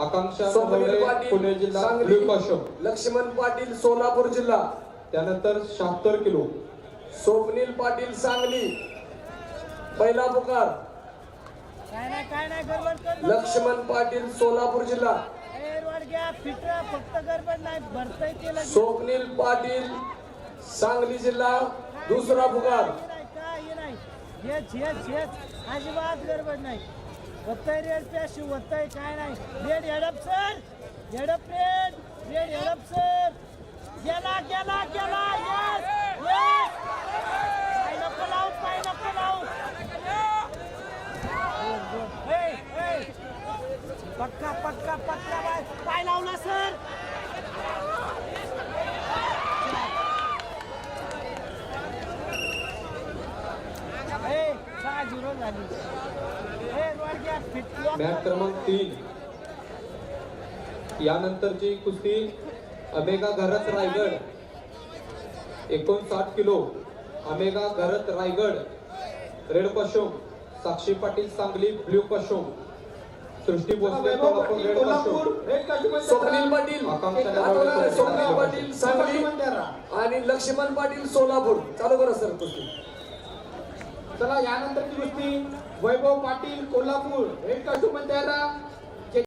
आकांक्षा पाटील पुणे जिल्हा सांगली ब्ल्यू लक्ष्मण पाटील सोलापूर जिल्हा. त्यानंतर शहात्तर किलो. स्वप्नील पाटील सांगली. पहिला पुकार. काय नाही काय नाही गडबड कर नको. लक्ष्मण पाटील सोलापूर जिल्हा. ए, घ्या फक्त गडबड नाही भरतय. स्वप्नील पाटील सांगली जिल्हा. दुसरा पुकार. काही नाही, काही नाही हेच हेच हेच अजिबात गडबड नाही. वत्ताय रेड पॅश वत्ताय काय नाही. रेड हेडप सर हेडप रेड रेड हेडप सर गेला गेला गेला. येस येस पाय आउट लावू आउट पक्का पक्का पक्का बाय पाय लावला सर ए सहा झिरो झाली ए रोड घ्या फिट लॉक मॅच क्रमांक तीन. यानंतरची कुस्ती अमेगा घरत रायगड. एकोणसाठ kilo. अमेगा Gharat Raigad. Red costume Sakshi Patil Sangli blue costume Srishti Bhosale Kolhapur red costume Swapnil Patil Swapnil Patil Sangli. आणि लक्ष्मण पाटील सोलापूर. चालू करा सर कुस्ती. चला यानंतरची गोष्टी. वैभव पाटील कोल्हापूर रेड कास्टूम तयार राहा.